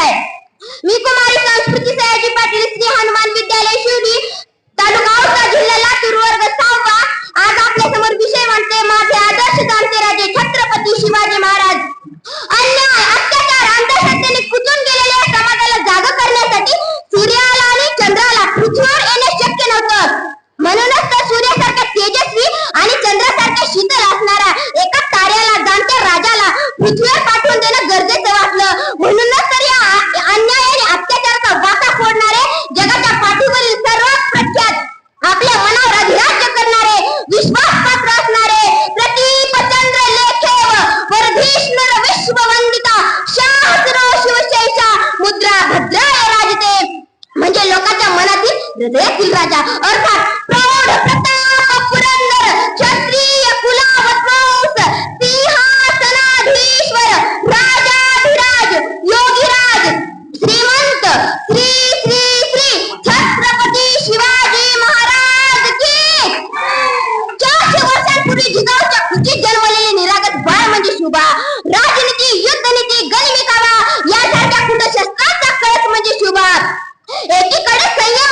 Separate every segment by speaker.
Speaker 1: आहे मी कुमारी संस्कृती सयाजी पाटील श्री हनुमान विद्यालय शिवडी तालुका औसा जिल्हा लातूर वर्ग सहावा. आज आपल्यासमोर विषय मांडते माझे आदर्श जाणते राजे छत्रपती शिवाजी महाराज. अन्याय अत्याचार अंधश्रद्धेने कुचून गेलेल्या समाजाला जाग करण्यासाठी सूर्याला आणि चंद्राला पृथ्वीवर येणे शक्य नव्हतं. म्हणूनच तर सूर्यासारख्या तेजस्वी आणि चंद्रासारख्या शीतल असणारा एका ताऱ्याला जाणत्या राजाला पृथ्वीवर हृदयातील राजा अर्थात प्रौढ प्रताप पुरंदर क्षत्रिय कुलावत्वंस सिंहासनाधीश्वर राजाधिराज योगीराज श्रीमंत श्री श्री श्री छत्रपती शिवाजी महाराज की. चारशे वर्षांपूर्वी जिजाऊच्या जन्मलेले बाळ म्हणजे शुभा. राजनीती युद्धनीती यासारख्या कुठं शस्त्राचा कळस म्हणजे शुभा. एकीकडे संयम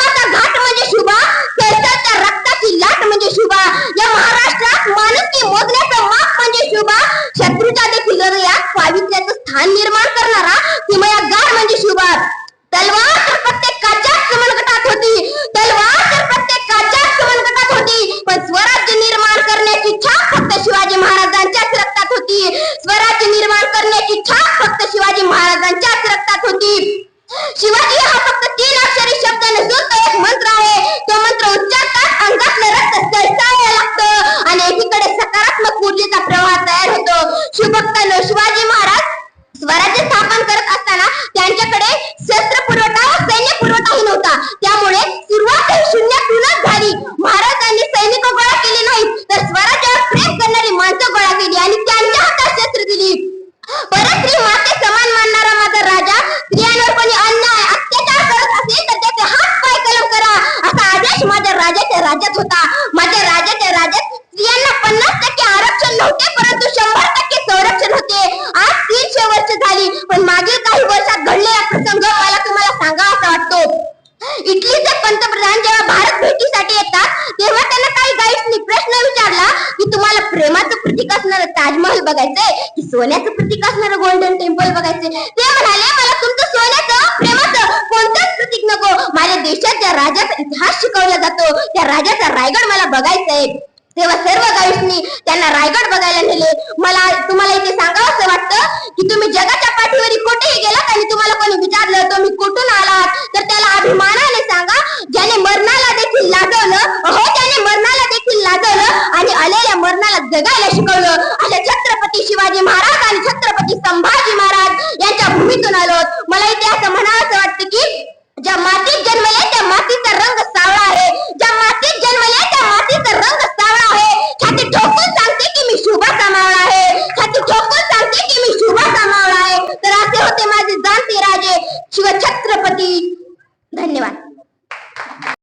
Speaker 1: या महाराष्ट्रात माणुसकी मोजण्याचं माप म्हणजे शुभा. शत्रूच्या देखील हृदयात पावित्र्याचं स्थान निर्माण करणारा किमया किमयागार म्हणजे शुभा. तलवार तर प्रत्येकाच्याच मनगटात होती. तलवार तर प्रत्येकाच्याच मनगटात होती. पण स्वराज्य निर्माण करण्याची छाप फक्त शिवाजी महाराजांच्याच रक्तात होती. स्वराज्य निर्माण करण्याची छाप फक्त शिवाजी महाराजांच्याच रक्तात होती. शिवाजी होतो शिवाजी महाराज स्वराज्य स्थापन करत असताना त्यांच्याकडे शस्त्र पुरवठा व सैन्य पुरवठाही नव्हता. त्यामुळे सुरुवात शून्यातूनच झाली. महाराजांनी सैनिक गोळा केले नाहीत तर स्वराज्यावर प्रेम करणारी माणसं गोळा केली आणि त्यांच्या हातात शस्त्र दिली. परत स्त्री माते समान मानणारा माझा राजा स्त्रियांवर कोणी अन्याय अत्याचार करत असेल तर त्याचे हात पाय कलम करा असा आदेश माझ्या राजाच्या राज्यात होता. माझ्या राजाच्या राज्यात स्त्रियांना पन्नास टक्के आरक्षण नव्हते परंतु शंभर टक्के संरक्षण होते आज तीनशे वर्ष झाली पण मागील काही वर्षात घडलेला प्रसंग मला तुम्हाला सांगा असा वाटतो. इटलीचे पंतप्रधान जेव्हा भारत भेटीसाठी येतात तेव्हा त्यांना काही गाईड्सनी प्रश्न विचारला की तुम्हाला प्रेमाचं प्रतीक असणार ताजमहल बघायचंय की सोन्याचं प्रतीक असणार गोल्डन टेम्पल बघायचंय? ते म्हणाले मला तुमचं सोन्याचं प्रेमाचं कोणतंच प्रतीक नको. माझ्या देशात ज्या राजाचा इतिहास शिकवला जातो त्या राजाचा रायगड मला बघायचंय. तेव्हा सर्व गाईड्सनी त्यांना रायगड बघायला नेले. मला तुम्हाला इथे सांगावं असं वाटतं की तुम्ही जगाच्या कुठेही गेलात आणि तुम्हाला कोणी विचारलं तुम्ही कुठून आलात तर त्याला अभिमानाने सांगा ज्याने मरणाला देखील लाजवलं हो त्याने मरणाला देखील लाजवलं आणि आलेल्या मरणाला जगायला शिकवलं. अशा छत्रपती शिवाजी महाराज आणि छत्रपती संभाजी होते माझे जाणते राजे शिवछत्रपती. धन्यवाद.